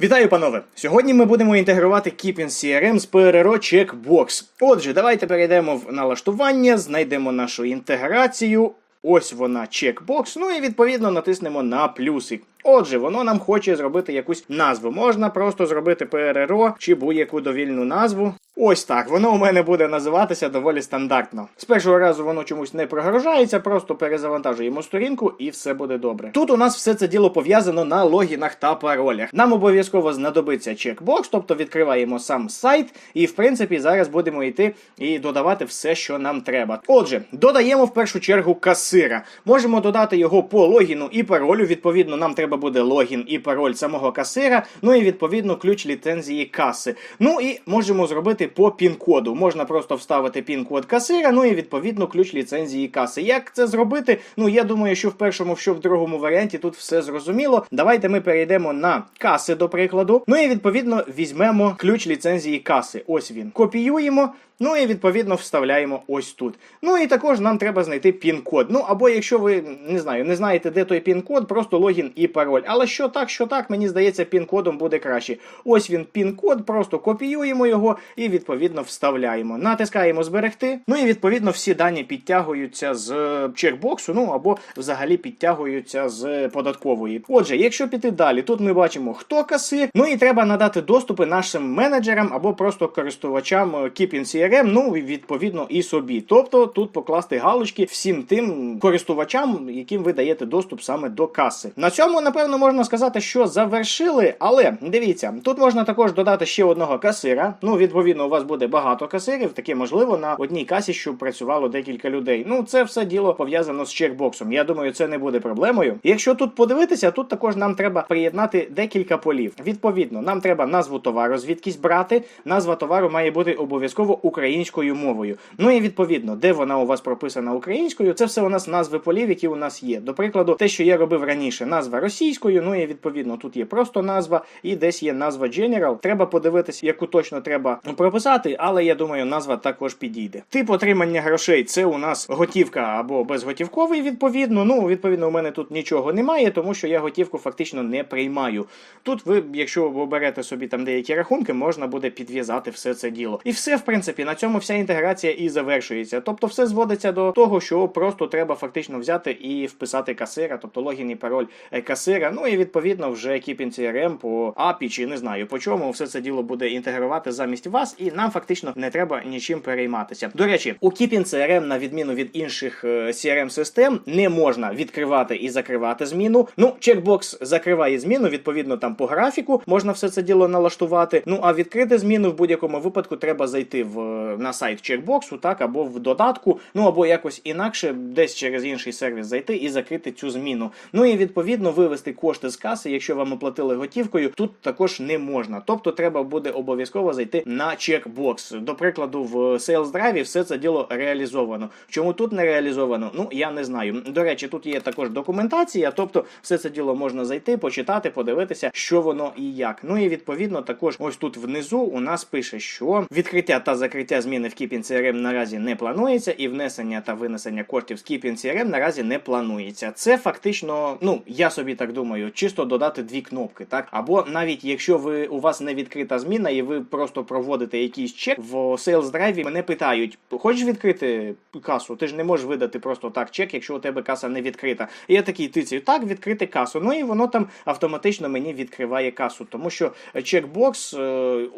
Вітаю, панове! Сьогодні ми будемо інтегрувати Keepin CRM з PRRO Checkbox. Отже, давайте перейдемо в налаштування, знайдемо нашу інтеграцію. Ось вона Checkbox, ну і відповідно натиснемо на плюсик. Отже, воно нам хоче зробити якусь назву. Можна просто зробити PRRO чи будь-яку довільну назву. Ось так, воно у мене буде називатися доволі стандартно. З першого разу воно чомусь не прогружається, просто перезавантажуємо сторінку і все буде добре. Тут у нас все це діло пов'язано на логінах та паролях. Нам обов'язково знадобиться чекбокс, тобто відкриваємо сам сайт, і в принципі зараз будемо йти і додавати все, що нам треба. Отже, додаємо в першу чергу касира. Можемо додати його по логіну і паролю. Відповідно, нам треба буде логін і пароль самого касира, ну і відповідно ключ ліцензії каси. Ну і можемо зробити по пін-коду. Можна просто вставити пін-код касира, ну і відповідно ключ ліцензії каси. Як це зробити? Ну я думаю, що в першому, що в другому варіанті тут все зрозуміло. Давайте ми перейдемо на каси, до прикладу. Ну і відповідно візьмемо ключ ліцензії каси. Ось він. Копіюємо. Ну і відповідно вставляємо ось тут. Ну і також нам треба знайти пін-код. Ну або якщо ви не знаю, не знаєте, де той пін-код, просто логін і пароль. Але що так, що так, мені здається, пін-кодом буде краще. Ось він пін-код, просто копіюємо його і відповідно вставляємо. Натискаємо зберегти. Ну і відповідно всі дані підтягуються з чекбоксу, ну або взагалі підтягуються з податкової. Отже, якщо піти далі, тут ми бачимо, хто касир. Ну і треба надати доступи нашим менеджерам або просто користувачам Keepin CRM, ну відповідно і собі. Тобто тут покласти галочки всім тим користувачам, яким ви даєте доступ саме до каси. На цьому, напевно, можна сказати, що завершили, але дивіться, тут можна також додати ще одного касира. Ну, відповідно, у вас буде багато касирів, таке можливо на одній касі, щоб працювало декілька людей. Ну, це все діло пов'язано з чекбоксом. Я думаю, це не буде проблемою. Якщо тут подивитися, тут також нам треба приєднати декілька полів. Відповідно, нам треба назву товару звідкись брати. Назва товару має бути обов'язково українською мовою. Ну і відповідно, де вона у вас прописана українською, це все у нас назви полів, які у нас є. До прикладу, те, що я робив раніше, назва російською. Ну і відповідно тут є просто назва, і десь є назва General. Треба подивитися, яку точно треба прописати, але я думаю, назва також підійде. Тип отримання грошей це у нас готівка або безготівковий. Відповідно, ну відповідно, у мене тут нічого немає, тому що я готівку фактично не приймаю. Тут ви, якщо оберете собі там деякі рахунки, можна буде підв'язати все це діло. І все, в принципі, на цьому вся інтеграція і завершується. Тобто, все зводиться до того, що просто треба фактично взяти і вписати касира, тобто логін і пароль е, касира. Ну і відповідно вже Keepin CRM по API чи не знаю по чому все це діло буде інтегрувати замість вас, і нам фактично не треба нічим перейматися. До речі, у Keepin CRM, на відміну від інших crm систем, не можна відкривати і закривати зміну. Ну, чекбокс закриває зміну, відповідно, там по графіку можна все це діло налаштувати. Ну а відкрити зміну в будь-якому випадку треба зайти в на сайт чекбоксу, так або в додатку, ну або якось інакше, десь через інший сервіс зайти і закрити цю зміну. Ну і відповідно вивести кошти з каси, якщо вам оплатили готівкою, тут також не можна. Тобто треба буде обов'язково зайти на чекбокс. До прикладу, в Sales Drive все це діло реалізовано. Чому тут не реалізовано? Ну я не знаю. До речі, тут є також документація, тобто все це діло можна зайти, почитати, подивитися, що воно і як. Ну і відповідно також ось тут внизу у нас пише, що відкриття та закриття зміни в Keepin CRM наразі не планується, і внесення та винесення коштів з Keepin CRM наразі не планується. Це фактично, ну я собі так думаю, чисто додати дві кнопки, так або навіть якщо ви у вас не відкрита зміна, і ви просто проводите якийсь чек в Sales Drive, мене питають: хочеш відкрити касу? Ти ж не можеш видати просто так чек, якщо у тебе каса не відкрита. І я такий тицію, так, відкрити касу. Ну і воно там автоматично мені відкриває касу, тому що чекбокс е,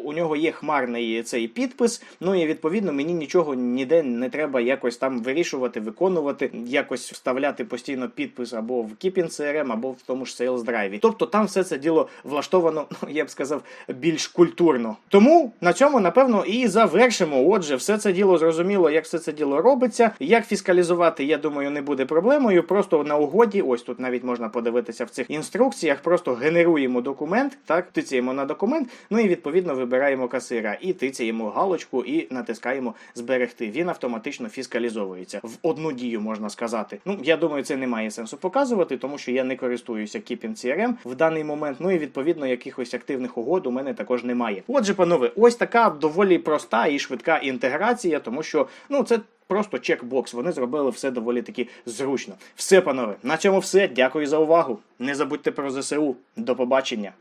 у нього є хмарний цей підпис. Ну і відповідно мені нічого ніде не треба якось там вирішувати, виконувати, якось вставляти постійно підпис або в Keepin CRM, або в тому ж Sales Drive. Тобто там все це діло влаштовано, ну я б сказав, більш культурно. Тому на цьому напевно і завершимо. Отже, все це діло зрозуміло, як все це діло робиться. Як фіскалізувати, я думаю, не буде проблемою. Просто на угоді, ось тут навіть можна подивитися в цих інструкціях. Просто генеруємо документ, так тицяємо на документ. Ну і відповідно вибираємо касира і тицяємо галочку і натискаємо зберегти. Він автоматично фіскалізовується в одну дію, можна сказати. Ну я думаю, це не має сенсу показувати, тому що я не користуюся Keepin CRM в даний момент. Ну і відповідно якихось активних угод у мене також немає. Отже, панове, ось така доволі проста і швидка інтеграція, тому що ну це. Просто чекбокс, вони зробили все доволі таки зручно. Все, панове, на цьому все. Дякую за увагу. Не забудьте про ЗСУ. До побачення.